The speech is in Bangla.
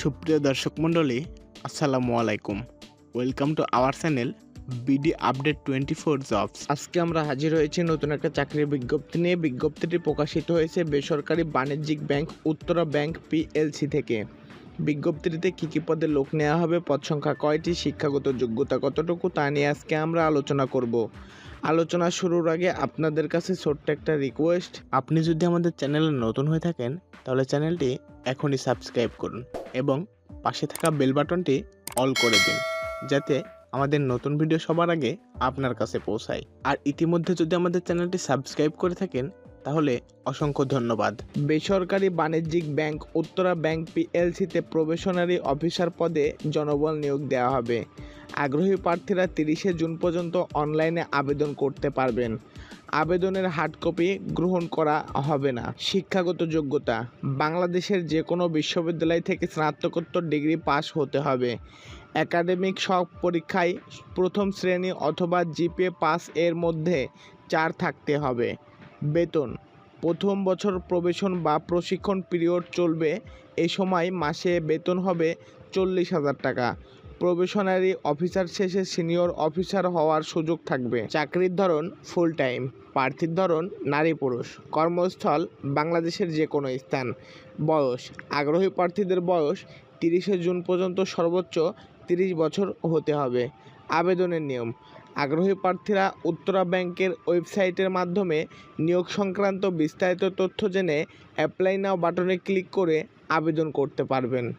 সুপ্রিয় দর্শক মণ্ডলী, আসসালামু আলাইকুম। Welcome to our channel BD update twenty four jobs আজকে আমরা হাজির হয়েছি নতুন একটা চাকরির বিজ্ঞপ্তি নিয়ে। বিজ্ঞপ্তিটি প্রকাশিত হয়েছে বেসরকারি বাণিজ্যিক ব্যাংক উত্তরা ব্যাংক পিএলসি থেকে। বিজ্ঞপ্তিটিতে কী কী পদে লোক নেওয়া হবে, পদ সংখ্যা কয়টি, শিক্ষাগত যোগ্যতা কতটুকু, তা নিয়ে আজকে আমরা আলোচনা করব। আলোচনা শুরুর আগে আপনাদের কাছে ছোট্ট একটা রিকোয়েস্ট আপনি যদি আমাদের চ্যানেলে নতুন হয়ে থাকেন, তাহলে চ্যানেলটি এখনই সাবস্ক্রাইব করুন এবং পাশে থাকা বেল বাটনটি অল করে দিন, যাতে আমাদের নতুন ভিডিও সবার আগে আপনার কাছে পৌঁছায়। আর ইতিমধ্যে যদি আমাদের চ্যানেলটি সাবস্ক্রাইব করে থাকেন, তাহলে অসংখ্য ধন্যবাদ। বেসরকারি বাণিজ্যিক ব্যাংক উত্তরা ব্যাংক পিএলসিতে প্রবেশনারি অফিসার পদে জনবল নিয়োগ দেওয়া হবে। আগ্রহী প্রার্থীরা তিরিশে জুন পর্যন্ত অনলাইনে আবেদন করতে পারবেন। আবেদনের হার্ড কপি গ্রহণ করা হবে না। শিক্ষাগত যোগ্যতা। বাংলাদেশের যে কোনো বিশ্ববিদ্যালয় থেকে স্নাতকোত্তর ডিগ্রি পাস হতে হবে। একাডেমিক সব পরীক্ষায় প্রথম শ্রেণি অথবা জিপিএ পাস এর মধ্যে চার থাকতে হবে। বেতন। প্রথম বছর প্রবেশন বা প্রশিক্ষণ পিরিয়ড চলবে। এই সময় মাসে বেতন হবে চল্লিশ হাজার টাকা। প্রবেশনারি অফিসার শেষে সিনিয়র অফিসার হওয়ার সুযোগ থাকবে। চাকরির ধরন ফুল টাইম প্রার্থীর ধরন নারী পুরুষ। কর্মস্থল বাংলাদেশের যে কোনো স্থান। বয়স, আগ্রহী প্রার্থীদের বয়স তিরিশে জুন পর্যন্ত সর্বোচ্চ তিরিশ বছর হতে হবে। আবেদনের নিয়ম, আগ্রহী প্রার্থীরা উত্তরা ব্যাংকের ওয়েবসাইটের মাধ্যমে নিয়োগ সংক্রান্ত বিস্তারিত তথ্য জেনে অ্যাপ্লাই নাও বাটনে ক্লিক করে আবেদন করতে পারবেন।